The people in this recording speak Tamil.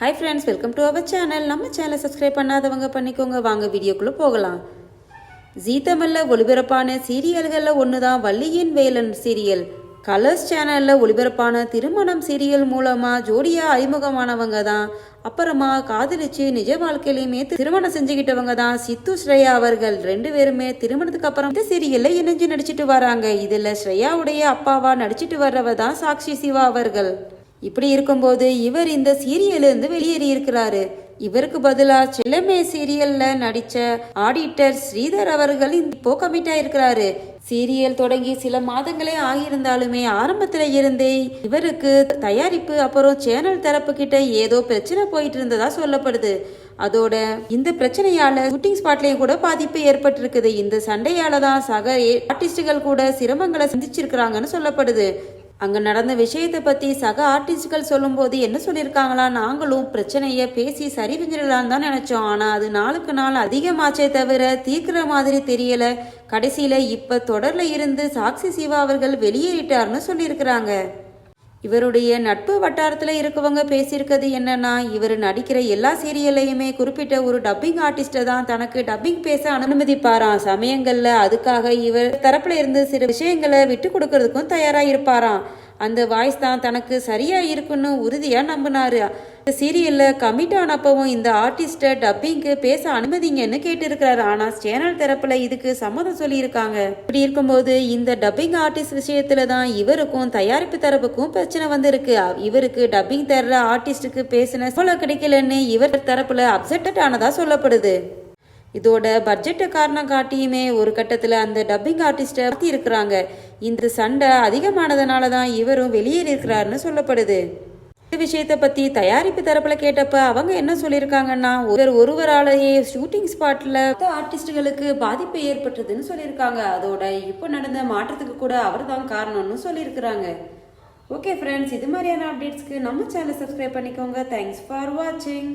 Hi friends welcome to our channel நம்ம சேனலை சப்ஸ்கிரைப் பண்ணாதவங்க பண்ணிக்கோங்க. வாங்க வீடியோக்குள்ளே போகலாம். ஜீ தமிழில் ஒளிபரப்பான சீரியல்களில் ஒன்று தான் வள்ளியின் வேலன் சீரியல். கலர்ஸ் சேனலில் ஒளிபரப்பான திருமணம் சீரியல் மூலமாக ஜோடியாக அறிமுகமானவங்க தான் அப்புறமா காதலிச்சு நிஜ வாழ்க்கையிலையுமே திருமணம் செஞ்சுக்கிட்டவங்க தான் சித்து ஸ்ரேயா அவர்கள் ரெண்டு பேருமே திருமணத்துக்கு அப்புறம் இந்த சீரியலில் இணைஞ்சு நடிச்சிட்டு வராங்க. இதில் ஸ்ரேயாவுடைய அப்பாவா நடிச்சிட்டு வர்றவ தான் சாக்ஷி சிவா அவர்கள். இப்படி இருக்கும்போது இவர் இந்த சீரியலிருந்து வெளியேறி இருக்கிறாரு இவருக்கு பதிலா சிலமே சீரியல்ல நடிச்ச ஆடிட்டர் ஸ்ரீதர் அவர்கள் இப்போ கமிட் ஆயிருக்கிறாரு சீரியல் தொடங்கி சில மாதங்களே ஆகியிருந்தாலுமே ஆரம்பத்துல இருந்தே இவருக்கு தயாரிப்பு அப்புறம் சேனல் தரப்பு கிட்ட ஏதோ பிரச்சனை போயிட்டு இருந்ததா சொல்லப்படுது. அதோட இந்த பிரச்சனையால ஷூட்டிங் ஸ்பாட்லயும் கூட பாதிப்பு ஏற்பட்டிருக்குது. இந்த சண்டையால தான் சக ஆர்டிஸ்டுகள் கூட சிரமங்களை சந்திச்சிருக்கிறாங்கன்னு சொல்லப்படுது. அங்கே நடந்த விஷயத்தை பற்றி சக ஆர்டிஸ்ட்கள் சொல்லும்போது என்ன சொல்லியிருக்காங்களா? நாங்களும் பிரச்சனையை பேசி சரி செஞ்சிடலாம்னு தான் நினச்சோம். ஆனால் அது நாளுக்கு நாள் அதிகமாச்சே தவிர தீர்க்கிற மாதிரி தெரியலை. கடைசியில் இப்போ தொடரில் இருந்து சாக்சி சிவா அவர்கள் வெளியேறிட்டார்னு சொல்லியிருக்கிறாங்க. இவருடைய நட்பு வட்டாரத்தில் இருக்கவங்க பேசியிருக்கிறது என்னன்னா இவர் நடிக்கிற எல்லா சீரியல்லையுமே குறிப்பிட்ட ஒரு டப்பிங் ஆர்டிஸ்ட்டை தான் தனக்கு டப்பிங் பேச அனுமதிப்பாராம். சமயங்களில் அதுக்காக இவர் தரப்புல இருந்து சில விஷயங்களை விட்டு கொடுக்கறதுக்கும் தயாராக இருப்பாராம் அந்த வாய்ஸ் தான் தனக்கு சரியா இருக்குன்னு உறுதியா நம்பினாரு. இந்த சீரியல்ல கமிட் ஆனப்பவும் இந்த ஆர்டிஸ்ட டப்பிங்க்கு பேச அனுமதிங்கன்னு கேட்டிருக்கிறாரு. ஆனா சேனல் தரப்புல இதுக்கு சம்மதம் சொல்லியிருக்காங்க. இப்படி இருக்கும்போது இந்த டப்பிங் ஆர்டிஸ்ட் விஷயத்துல தான் இவருக்கும் தயாரிப்பு தரப்புக்கும் பிரச்சனை வந்திருக்கு. இவருக்கு டப்பிங் தர்ற ஆர்டிஸ்டுக்கு பேசின சம்பளம் கிடைக்கலன்னு இவர் தரப்புல அப்செட்டட் ஆனதா சொல்லப்படுது. இதோட பட்ஜெட்டை காரணம் காட்டியுமே ஒரு கட்டத்தில் அந்த டப்பிங் ஆர்டிஸ்ட்டை மாற்றி இருக்கிறாங்க இந்த சண்டை அதிகமானதுனால தான் இவரும் வெளியேறி இருக்கிறாருன்னு சொல்லப்படுது. இந்த விஷயத்தை பத்தி தயாரிப்பு தரப்புல கேட்டப்ப அவங்க என்ன சொல்லியிருக்காங்கன்னா ஒருவர் ஒருவராலேயே ஷூட்டிங் ஸ்பாட்ல ஆர்டிஸ்டுகளுக்கு பாதிப்பு ஏற்பட்டதுன்னு சொல்லியிருக்காங்க. அதோட இப்போ நடந்த மாற்றத்துக்கு கூட அவர் தான் காரணம்னு சொல்லியிருக்கிறாங்க. ஓகே ஃப்ரெண்ட்ஸ் இது மாதிரியான அப்டேட்ஸ்க்கு நம்ம சேனல் சப்ஸ்கிரைப் பண்ணிக்கோங்க. தேங்க்ஸ் ஃபார் வாட்சிங்